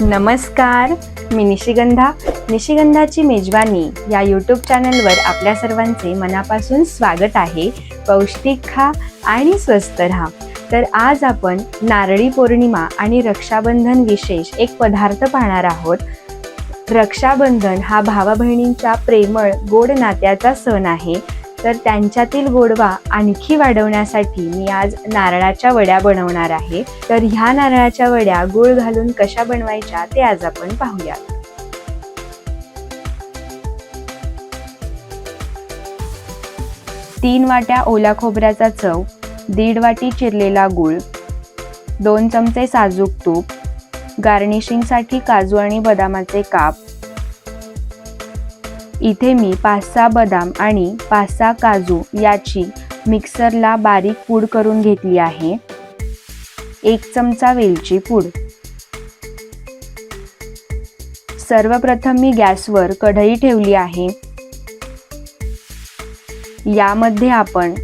नमस्कार मी निशिगंधा. निशिगंधाची मेजवानी या यूट्यूब चॅनलवर आपल्या सर्वांचे मनापासून स्वागत आहे. पौष्टिक खा आणि स्वस्त राहा. तर आज आपण नारळी पौर्णिमा आणि रक्षाबंधन विशेष एक पदार्थ पाहणार आहोत. रक्षाबंधन हा भावा बहिणींच्या प्रेमळ गोड नात्याचा सण आहे. तर त्यांच्यातील गोडवा आणखी वाढवण्यासाठी मी आज नारळाच्या वड्या बनवणार आहे. तर ह्या नारळाच्या वड्या गुळ घालून कशा बनवायच्या ते आज आपण पाहूया तीन वाट्या ओला खोबऱ्याचा चव दीड वाटी चिरलेला गूळ दोन चमचे साजूक तूप गार्निशिंगसाठी काजू आणि बदामाचे काप इथे मी पाच सहा बदाम आणि पाच सहा काजू याची मिक्सरला बारीक पूड करून घेतली आहे. एक चमचा वेलची पूड. सर्वप्रथम मी गॅसवर कढई ठेवली आहे. यामध्ये आपण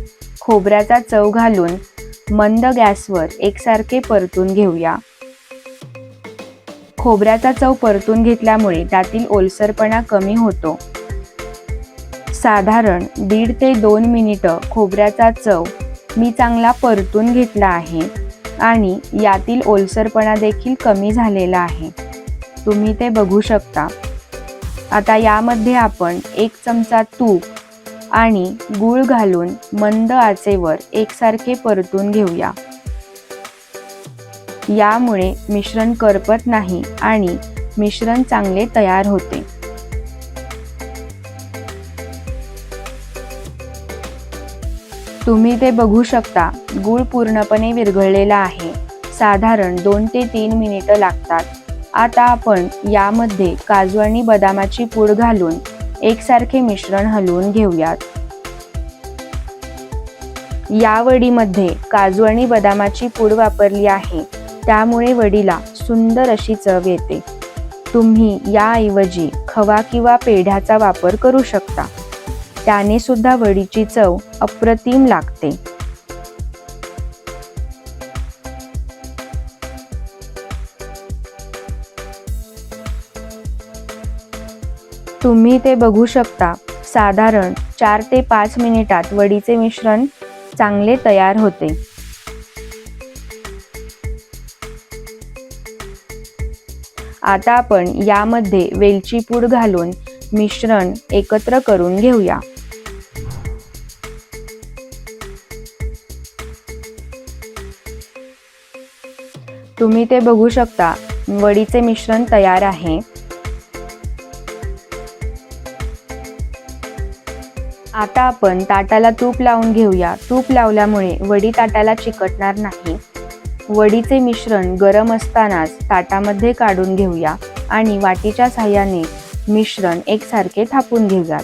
खोबऱ्याचा चव घालून मंद गॅसवर एकसारखे परतून घेऊया. खोबऱ्याचा चव परतून घेतल्यामुळे त्यातील ओलसरपणा कमी होतो. साधारण दीड ते दोन मिनिटं खोबऱ्याचा चव मी चांगला परतून घेतला आहे आणि यातील ओलसरपणा देखील कमी झालेला आहे. तुम्ही ते बघू शकता. आता यामध्ये आपण एक चमचा तूप आणि गूळ घालून मंद आचेवर एकसारखे परतून घेऊया. यामुळे मिश्रण करपत नाही आणि मिश्रण चांगले तयार होते. तुम्ही ते बघू शकता. गूळ पूर्णपणे विरघळलेला आहे. साधारण दोन ते तीन मिनिटं लागतात. आता आपण यामध्ये काजू आणि बदामाची पूड घालून एकसारखे मिश्रण हलवून घेऊयात. या वडीमध्ये काजू आणि बदामाची पूड वापरली आहे. त्यामुळे वडीला सुंदर अशी चव येते. तुम्ही याऐवजी खवा किंवा पेढ्याचा वापर करू शकता. त्याने सुद्धा वडीची चव अप्रतिम लागते. तुम्ही ते बघू शकता. साधारण चार ते पाच मिनिटात वडीचे मिश्रण चांगले तयार होते. आता आपण यामध्ये वेलची पूड घालून मिश्रण एकत्र करून घेऊया. तुम्ही ते बघू शकता. वडीचे मिश्रण तयार आहे. आता आपण ताटाला तूप लावून घेऊया. तूप लावल्यामुळे वडी ताटाला चिकटणार नाही. वडीचे मिश्रण गरम असतानाच ताटामध्ये काढून घेऊया आणि वाटीच्या साह्याने मिश्रण एकसारखे थापून घेऊयात.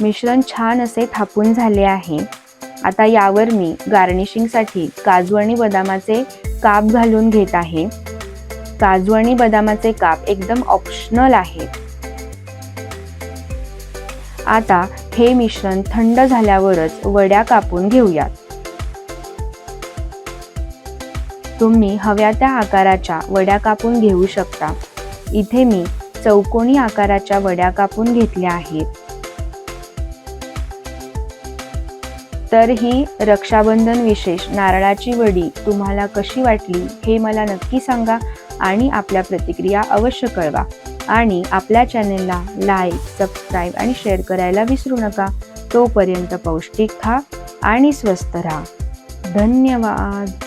मिश्रण छान असे थापून झाले आहे. आता यावर मी गार्निशिंगसाठी काजू आणि बदामाचे काप घालून घेत आहे. काजू आणि बदामाचे काप एकदम ऑप्शनल आहे आता हे मिश्रण थंड झाल्यावरच वड्या कापून घेऊयात. तुम्ही हव्या त्या आकाराच्या वड्या कापून घेऊ शकता. इथे मी चौकोनी आकाराच्या वड्या कापून घेतल्या आहेत. तर ही रक्षाबंधन विशेष नारळाची वडी तुम्हाला कशी वाटली हे मला नक्की सांगा आणि आपल्या प्रतिक्रिया अवश्य कळवा. आणि आपल्या चॅनेलला लाईक सबस्क्राईब आणि शेअर करायला विसरू नका. तोपर्यंत पौष्टिक खा आणि स्वस्त राहा. धन्यवाद.